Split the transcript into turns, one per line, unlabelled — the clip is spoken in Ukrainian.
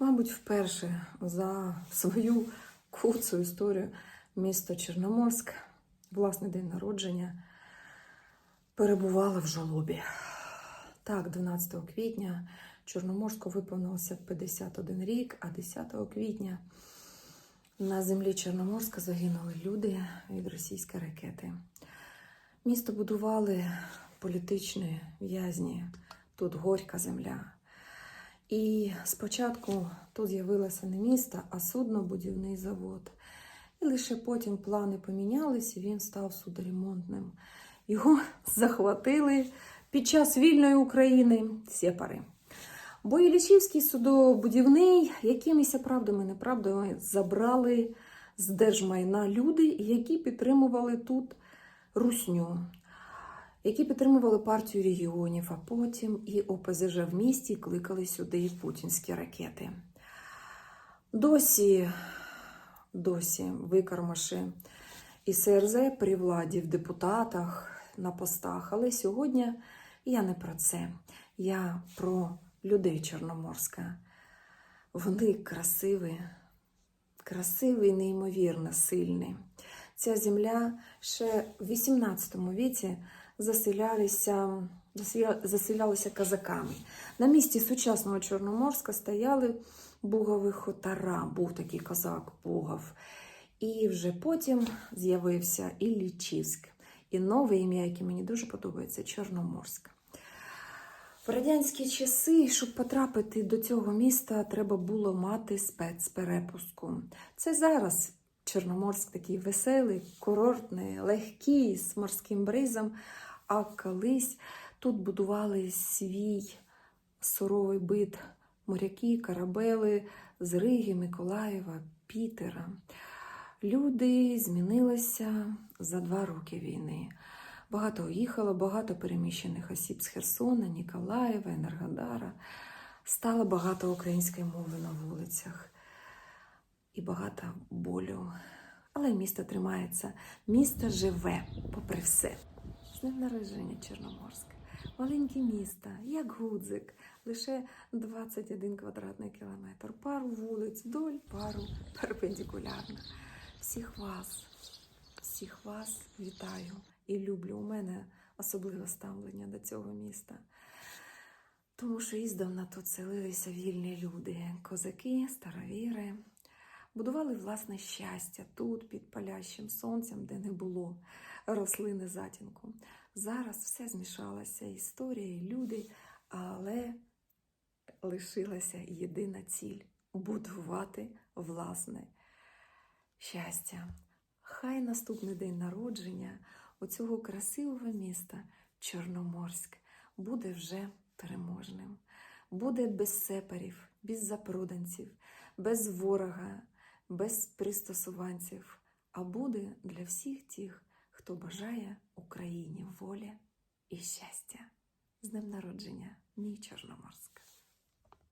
Мабуть, вперше за свою куцу історію місто Чорноморськ, власний день народження, перебувало в жолобі. Так, 12 квітня Чорноморську виповнилося 51 рік, а 10 квітня на землі Чорноморська загинули люди від російської ракети. Місто будували політичні в'язні, тут горька земля. І спочатку тут з'явилося не місто, а суднобудівний завод. І лише потім плани помінялися, і він став судоремонтним. Його захватили під час вільної України сепари. Бо Іллічівський судобудівний якимись правдами неправдами забрали з держмайна люди, які підтримували тут русню, які підтримували партію регіонів, а потім і ОПЗЖ в місті кликали сюди путінські ракети. Досі, досі викармаші і СРЗ при владі в депутатах, на постах. Але сьогодні я не про це. Я про людей Чорноморська. Вони красиві, красиві і неймовірно сильні. Ця земля ще в 18 віці заселялися, заселялися казаками. На місці сучасного Чорноморська стояли бугові хутора, був такий козак Бугов. І вже потім з'явився Іллічівськ. І нове ім'я, яке мені дуже подобається Чорноморськ. В радянські часи, щоб потрапити до цього міста, треба було мати спецперепустку. Це зараз Чорноморськ такий веселий, курортний, легкий, з морським бризом. А колись тут будували свій суровий бит моряки, корабели з Риги, Миколаєва, Пітера. Люди змінилися за два роки війни. Багато уїхало, багато переміщених осіб з Херсона, Ніколаєва, Енергодара. Стало багато української мови на вулицях і багато болю. Але місто тримається, місто живе, попри все. З днем народження Чорноморськ. Маленьке місто, як гудзик, лише 21 квадратний кілометр. Пару вулиць вдоль, пару перпендикулярно. Всіх вас, всіх вас вітаю і люблю. У мене особливе ставлення до цього міста. Тому що іздавна тут селилися вільні люди, козаки, старовіри. Будували власне щастя тут, під палящим сонцем, де не було рослини затінку. Зараз все змішалося, історія, і люди, але лишилася єдина ціль будувати власне щастя. Хай наступний день народження у цього красивого міста Чорноморськ буде вже переможним, буде без сепарів, без запроданців, без ворога, без пристосуванців, а буде для всіх тих, хто бажає Україні волі і щастя. З днем народження, мій Чорноморськ!